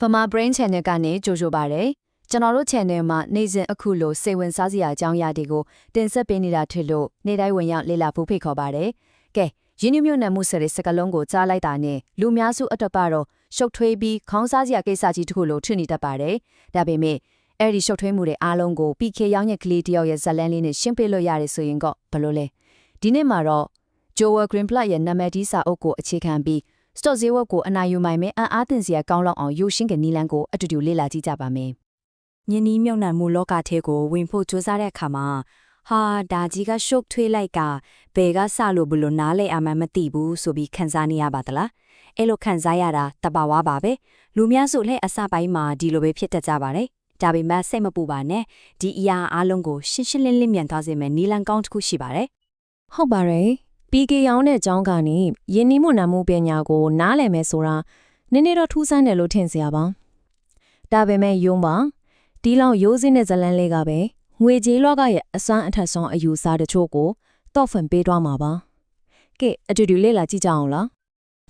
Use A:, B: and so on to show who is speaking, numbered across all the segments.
A: ဗမာ Brain Channel ကနေကြိုဆိုပါရစေ။ကျွန်တော်တို့ channel မှာနေ့စဉ်အခုလိုစိတ်ဝင်စားစရာအကြောင်းအရာတွေကိုတင်ဆက်ပေးနေတာဖြစ်လို့နေ့တိုင်းဝင်ရောက်လေ့လာဖို့ဖိတ်ခေါ်ပါရစေ။ကဲရင်းနှီးမြှုပ်နှံမှုစရိတ်စကလုံးကိုကြားလိုက်တာနဲ့လူများစုအတွက်ကတော့ရှုပ်ထွေးပြီးခေါင်းစားစရာကိစ္စကြီးတစ်ခုလိုထင်နေတတ်ပါတယ်။ဒါပေမဲ့အဲ့ဒီရှုပ်ထွေးမှုတွေအားလုံးကို PK ရောင်းရဲ့ကလေးတယောက်ရဲ့ဇတ်လန်းလေးနဲ့ရှင်းပြလို့ရတယ်ဆိုရင်တော့ဘယ်လိုလဲ။ဒီနေ့မှာတော့ Joel Greenblatt ရဲ့နာမည်ကြီးစာအုပ်ကိုအခြေခံပြီး stock ဈေးဝက်ကိုအနိုင်ယူနိုင်မယ်အံ့အားသင့်စရာကောင်းလောက်အောင်ယူရှင်းကနီလန်းကိုအတူတူလေ့လာကြည့်ကြပါမယ်
B: ညင်းနီးမြုံနှံမှုလောကထဲကိုဝင်ဖို့ကြိုးစားတဲ့အခါမှာဟာဒါကြီးကရှုပ်ထွေးလိုက်ကဘယ်ကစလို့ဘလို့နားလဲအမှန်မသိဘူးဆိုပြီးခံစားနေရပါသလားအဲ့လိုခံစားရတာတဘာဝပါပဲလူများစုလည်းအစပိုင်းမှာဒီလိုပဲဖြစ်တတ်ကြပါတယ်ဒါပေမဲ့စိတ်မပူပါနဲ့ဒီအရာအလုံးကိုရှင်းရှင်းလင်းလင်းမြန်သွားစေမယ်နီလန်ကောင်းတစ်ခုရှိပါတယ်
C: ဟုတ်ပါတယ် PK ရောင်းတဲ့အကြောင်းကနေယင်းနီးမှုနာမှုပညာကို နားလည်မယ်ဆိုတာနည်းနည်းတော့ထူးဆန်းတယ်လို့ထင်စရာပါဒါပေမဲ့ယုံပါဒီလောက်ရိုးစင်းတဲ့ဇလန်းလေးကပဲငွေကြေးလောကရဲ့အစွမ်းအထက်ဆုံးအယူဆတချို့ကိုတော့ဖွင့်ပေးသွားမှာပါကဲအတူတူလေ့လာကြည့်ကြအောင်လား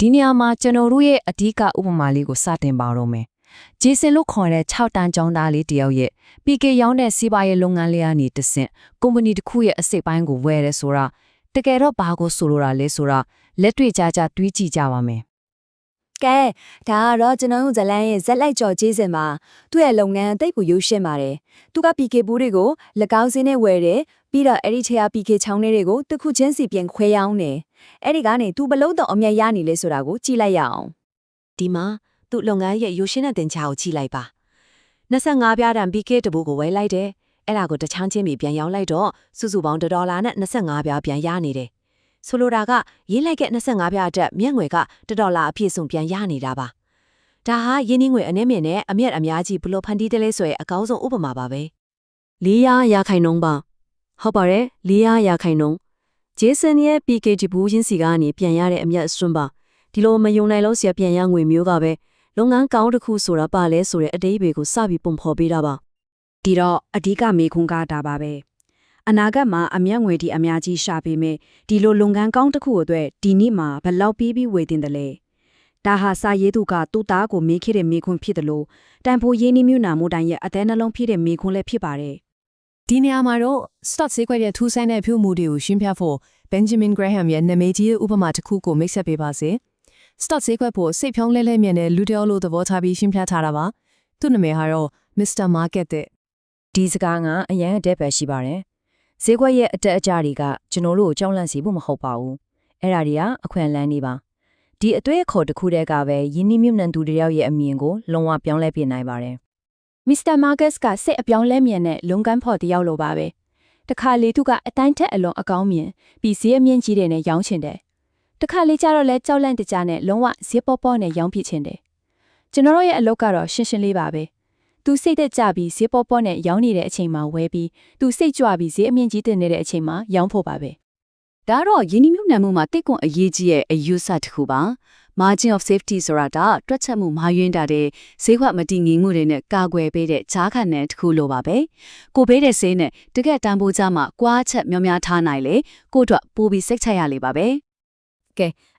D: ဒီနေရာမှာကျွန်တော်တို့ရဲ့အဓိကဥပမာလေးကိုစတင်ပါတော့မယ်။ဂျေဆင်လို့ခေါ်တဲ့6တန်းကျောင်းသားလေးတယောက်ရဲ့ PK ရောင်းတဲ့စီးပွားရေးလုပ်ငန်းလေးကနေတဆင့်ကုမ္ပဏီတစ်ခုရဲ့အစိတ်ပိုင်းကိုဝယ်ရဲဆိုတာ တကယ်တော့ဘာကိုဆိုလိုတာလဲဆိုတာလက်တွေ့ကြကြတွေးကြည့်ကြပါမယ်
B: ကဲဒါကတော့ကျွန်တော်တို့ဇလန်းရဲ့ဇက်လိုက်ကြော်ကျေးစင်မှာသူ့ရဲ့လုပ်ငန်းအသိပ်ကိုရုပ်ရှင်းပါတယ်သူက PK ဘူးတွေကို၎င်းစင်းနဲ့ဝယ်တယ်ပြီးတော့အဲ့ဒီထဲက PK ချောင်းတွေကိုတစ်ခုချင်းစီပြန်ခွဲရောင်းတယ်အဲ့ဒီကနေသူဘလို့တော့အမြတ်ရနေလဲဆိုတာကိုကြည့်လိုက်ရအောင်
E: ဒီမှာသူ့လုပ်ငန်းရဲ့ရိုးရှင်းတဲ့တင်ချာကိုကြည့်လိုက်ပါ25ပြားတန် PK တဘူကိုဝယ်လိုက်တယ် အဲ့ဒါကိုတချမ်းချင်းပြီးပြန်ရောင်းလိုက်တော့စုစုပေါင်းဒေါ်လာနဲ့25ပြားပြန်ရနေတယ်ဆိုလိုတာကရေးလိုက်က25ပြားအတွက်မြက်ငွေကဒေါ်လာအပြည့်စုံပြန်ရနေတာပါဒါဟာရင်းနှီးငွေအနည်းမြင့်နဲ့အမျက်အများကြီးဘလို့ဖန်တီးတယ်လဲဆိုရဲအကောင်းဆုံးဥပမာပါပဲ
F: 400ရာခိုင်နှုန်းပါဟုတ်ပါတယ်400ရာခိုင်နှုန်းဂျေဆန်ရဲ့ PKG ဘူးချင်းစီကနေပြန်ရတဲ့အမျက်အစွန်းပါဒီလိုမယုံနိုင်လို့ဆရာပြန်ရငွေမျိုးကပဲလုပ်ငန်းကောင်းတစ်ခုဆိုတာပါလဲဆိုတဲ့အတိတ်တွေကိုစပြီးပုံဖော်ပေးတာပါ
G: ဒီတော့အဓိကမေခွန်းကားတာပါပဲအနာဂတ်မှာအမျက်ငွေဒီအများကြီးရှာပေးမယ်ဒီလိုလုပ်ငန်းကောင်းတစ်ခုအတွက်ဒီနေ့မှာဘယ်လောက်ပြီးပြီးဝေတင်တယ်လဲဒါဟာစာရေးသူကသူ့သားကိုမေးခဲ့တဲ့မေခွန်းဖြစ်တယ်လို့တန်ဖိုးရင်းနှီးမြှုပ်နှံမှုတိုင်းရဲ့အသေးနှလုံးဖြစ်တဲ့မေခွန်းလည်းဖြစ်ပါတယ်
D: ဒီနေရာမှာတော့ stock ဈေးကွက်ရဲ့ထူးဆန်းတဲ့ပြုမှုတွေကိုရှင်းပြဖို့ Benjamin Graham ရဲ့နာမည်ကြီးတဲ့ဥပမာတစ်ခုကိုမိတ်ဆက်ပေးပါစေ။ stock ဈေးကွက်ဖို့စိတ်ဖြောင်းလဲလဲမြင်တဲ့လူတယောက်လို့သဘောထားပြီးရှင်းပြထားတာပါ။သူ့နာမည်ကတော့ Mr. Market တဲ့
C: ဒီစကားကအရန်အတက်ပဲရှိပါတယ်ဈေးကွက်ရဲ့အတက်အကျတွေကကျွန်တော်တို့ကိုကြောက်လန့်စေဖို့မဟုတ်ပါဘူးအဲ့ဒါတွေကအခွင့်အလမ်းတွေပါဒီအတွေ့အခေါ်တစ်ခုတည်းကပဲယင်းနှိမြုပ်နှံသူတယောက်ရဲ့အမြင်ကိုလုံးဝပြောင်းလဲပြနိုင်ပါတယ်
H: မစ္စတာမာကတ်စ်ကစိတ်အပြောင်းလဲမြင်တဲ့လုံကန်းဖော်တယောက်လိုပါပဲတခါလေသူကအတိုင်းထက်အလွန်အကောင်းမြင်ပြီးဈေးအမြင့်ကြီးတဲ့နဲ့ရောင်းချင်တယ်တခါလေကျတော့လဲကြောက်လန့်တကြနဲ့လုံးဝဈေးပေါပေါနဲ့ရောင်းပြချင်တယ်ကျွန်တော်တို့ရဲ့အလုပ်ကတော့ရှင်းရှင်းလေးပါပဲ သူစိတ်သက်ကြပြီးဈေးပေါပေါနဲ့ရောင်းနေတဲ့အချိန်မှာဝယ်ပြီးသူစိတ်ကြွပြီးဈေးအမြင့်ကြီးတင်နေတဲ့အချိန်မှာရောင်းဖို့ပါပဲ
A: ဒါတော့ယင်းနှိမ့်မြုပ်နှံမှုမှာတိတ်ကွန်အရေးကြီးရဲ့အယူဆတစ်ခုပါ margin of safety ဆိုတာကတွက်ချက်မှုမာယွင်းတာတဲ့ဈေးကွက်မတည်ငြိမ်မှုတွေနဲ့ကာကွယ်ပေးတဲ့ဈာခံတဲ့တစ်ခုလိုပါပဲကိုပေးတဲ့ဈေးနဲ့တကက်တန်ဖိုးကြမှာကွာချက်များများထားနိုင်လေကိုအတွက်ပိုပြီးစိတ်ချရလေပါပဲ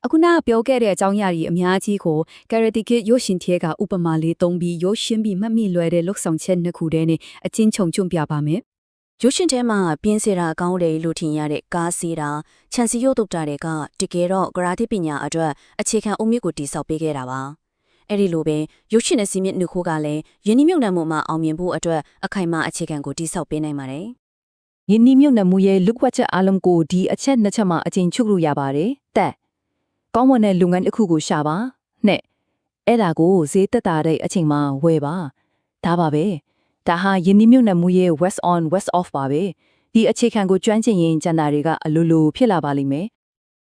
G: အခုနကပြောခဲ့တဲ့အကြောင်းအရာကြီးအများကြီးကို Karate Kid ရုပ်ရှင်ထဲကဥပမာလေးသုံးပြီးရုပ်ရှင်ပြီးမှတ်မိလွယ်တဲ့လုတ်ဆောင်ချက်နှစ်ခုတည်းနဲ့အချင်းချုံကျွံပြပါမယ်
F: ရုပ်ရှင်ထဲမှာပြင်းစေတာအကောင်းတယ်လို့ထင်ရတဲ့ကားစေတာခြံစည်းရုပ်တုတ်တာတွေကတကယ်တော့ဂရာတိပညာအတွက်အခြေခံအုံမြစ်ကိုတိစောက်ပေးခဲ့တာပါအဲ့ဒီလိုပဲရုပ်ရှင်နဲ့စီမင်းနှစ်ခုကလည်းယင်းနှိမြုပ်နှံမှုမှာအောင်မြင်ဖို့အတွက်အခိုင်အမာအခြေခံကိုတိစောက်ပေးနိုင်ပါတယ်
D: ယင်းနှိမြုပ်နှံမှုရဲ့လူကွက်ချက်အလုံးကိုဒီအချက်နှစ်ချက်မှာအကျဉ်းချုပ်လို့ရပါတယ်။တ က်ကောင်းမွန်တဲ့လုပ်ငန်းတစ်ခုကိုရှာပါနဲ့အဲ့ဒါကိုဈေးသက်သာတဲ့အချိန်မှာဝယ်ပါဒါပါပဲဒါဟာယင်းနှိမြုပ်နှံမှုရဲ့ west on west off ပါပဲဒီအခြေခံကိုကျွမ်းကျင်ရင်ကျန်တာတွေကအလိုလိုဖြစ်လာပါလိမ့်မယ်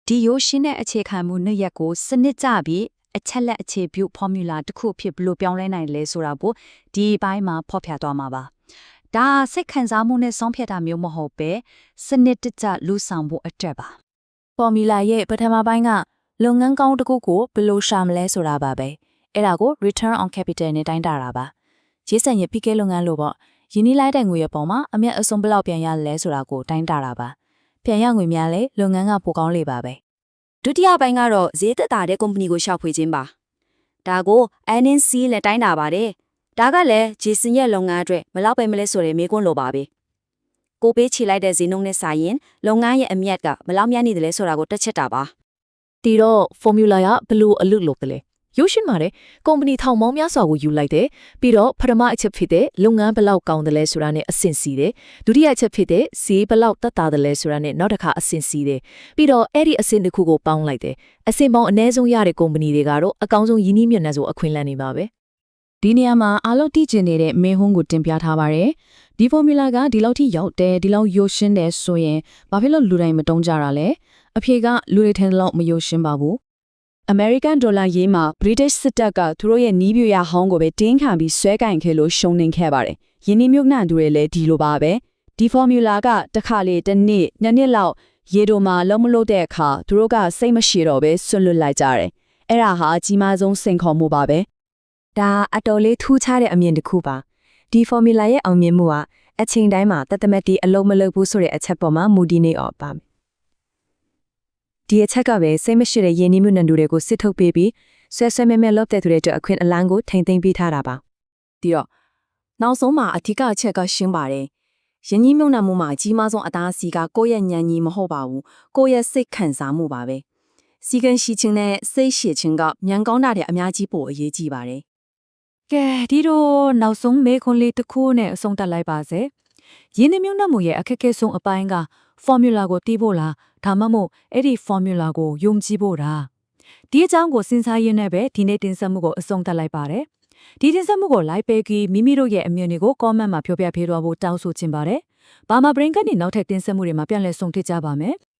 B: ဒီရိုးရှင်းတဲ့အခြေခံမှုနှစ်ရက်ကိုစနစ်ကျပြီးအချက်လက်အခြေပြု formula တစ်ခုဖြစ်ဘလို့ပြောင်းလဲနိုင်လဲဆိုတာကိုဒီဘိုင်းမှာဖော်ပြသွားမှာပါဒါစိတ်ခံစားမှုနဲ့ဆုံးဖြတ်တာမျိုးမဟုတ်ပဲစနစ်တကျလူဆောင်ဖို့အတွက်ပါ
C: ဖော်မူလာရဲ့ပထမပိုင်းက လုပ်ငန်းကောင်းတစ်ခုကိုဘယ်လိုရှာမလဲဆိုတာပါပဲအဲ့ဒါကို return on capital နဲ့တိုင်းတာတာပါရေးစံရဲ့ PK လုပ်ငန်းလို့ပေါ့ယင်းနှီးလိုက်တဲ့ငွေရဲ့ပုံမှာအမျက်အစုံဘယ်လောက်ပြန်ရလဲဆိုတာကိုတိုင်းတာတာပါပြန်ရငွေများလဲလုပ်ငန်းကပိုကောင်းလေပါပဲ
F: ဒုတိယပိုင်းကတော့ဈေးသက်သာတဲ့ကုမ္ပဏီကိုရှာဖွေခြင်းပါ
B: ဒါကို NNC လက်တိုင်းတာပါတယ်ဒါကလည်းဂျေစင်ရဲ့လုပ်ငန်းအတွက်ဘယ်လောက်ပဲမလဲဆိုတဲ့မေးခွန်းလိုပါပဲကိုပေးချေလိုက်တဲ့ဈေးနှုန်းနဲ့စာရင်လုပ်ငန်းရဲ့အမြတ်ကဘယ်လောက်များနေတယ်လဲဆိုတာကိုတက်ချက်တာပါ
D: တီတော့ formula ရဘလို့အလုပ်လုပ်တယ်လဲရုပ်ရှင်မှာတဲ့ကုမ္ပဏီထောင်ပေါင်းများစွာကိုယူလိုက်တယ်ပြီးတော့ပထမအချက်ဖြစ်တဲ့လုပ်ငန်းဘယ်လောက်ကောင်းတယ်လဲဆိုတာနဲ့အဆင့်စီးတယ်ဒုတိယအချက်ဖြစ်တဲ့ဈေးဘယ်လောက်တက်တာတယ်လဲဆိုတာနဲ့နောက်တစ်ခါအဆင့်စီးတယ်ပြီးတော့အဲ့ဒီအဆင့်တစ်ခုကိုပေါင်းလိုက်တယ်အဆင့်ပေါင်းအနည်းဆုံးရတဲ့ကုမ္ပဏီတွေကတော့အကောင်းဆုံးယင်းနှိမ့်မြတ်နဲ့ဆိုအခွင့်အလမ်းနေပါပဲ
I: ဒီနေရာမှာအားလုံးသိကျင်နေတဲ့မင်းဟွန်းကိုတင်ပြထားပါတယ် ဒီ formula ကဒီလောက်ထိရောက်တယ်ဒီလောက်ရိုးရှင်းတယ်ဆိုရင်ဘာဖြစ်လို့လူတိုင်းမတုံးကြတာလဲအဖြေကလူတွေထင်တဲ့လောက်မရိုးရှင်းပါဘူး
A: American Dollar ရေးမှာ British စစ်တပ်ကသူတို့ရဲ့နီးပြရဟောင်းကိုပဲတင်းခံပြီးဆွဲကင်ခဲ့လို့ရှုံနေခဲ့ပါတယ်။ယင်းနှမြုပ်နှံသူတွေလည်းဒီလိုပါပဲ။ဒီ formula ကတစ်ခါလေတစ်နေ့နှစ်နှစ်လောက်ရေတိုမှာလုံးမလို့တဲ့အခါသူတို့ကစိတ်မရှိတော့ပဲဆွလွတ်လိုက်ကြတယ်။အဲ့ဒါဟာအကြီးမားဆုံးစိန်ခေါ်မှုပါပဲ
J: ဒါအတော်လေးထူးခြားတဲ့အမြင်တစ်ခုပါ ဒီ formula ရဲ့အောင်မြင်မှုကအချိန်တိုင်းမှာတသမက်တီအလုံးမလုံးဘူးဆိုတဲ့အချက်ပေါ်မှာမူတည်နေအောင်ပါမယ်ဒီအချက်ကပဲစိတ်မရှိတဲ့ယဉ်နီးမှုနံတူတွေကိုစစ်ထုတ်ပေးပြီးဆွဲဆွဲမဲမဲလုပ်တဲ့သူတွေအတွက်အခွင့်အလမ်းကိုထိမ့်သိမ်းပေးထားတာပါ
K: ဒီတော့နောက်ဆုံးမှာအထူးအချက်ကရှင်းပါတယ်။ယဉ်ကြီးမြုံနှံမှုမှာအကြီးမားဆုံးအသားစီကကိုယ့်ရဲ့ဉာဏ်ကြီးမဟုတ်ပါဘူး။ကိုယ့်ရဲ့စိတ်ခံစားမှုပါပဲ။စီကံရှိခြင်းနဲ့စိတ်ရှည်ခြင်းကဉာဏ်ကောင်းတာတဲ့အများကြီးပိုအရေးကြီးပါတယ်
C: ကဲဒီတော့နောက်ဆုံးမေခွန်းလေးတစ်ခုနဲ့အဆုံးသတ်လိုက်ပါစေ။ရင်းနှီးမြှုပ်နှံမှုရဲ့အခက်အခဲဆုံးအပိုင်းက formula ကိုတီးဖို့လားဒါမှမဟုတ်အဲ့ဒီ formula ကိုယုံကြည်ဖို့လားဒီအကြောင်းကိုစဉ်းစားရင်းနဲ့ပဲဒီနေ့တင်ဆက်မှုကိုအဆုံးသတ်လိုက်ပါတယ်။ဒီတင်ဆက်မှုကို like ပေးပြီးမိမိတို့ရဲ့အမြင်တွေကို comment မှာပြောပြပေးတော့ဖို့တောင်းဆိုချင်ပါတယ်။ဘာမှ brain ကနေနောက်ထပ်တင်ဆက်မှုတွေမှာပြန်လည်ဆုံထစ်ကြပါမယ်။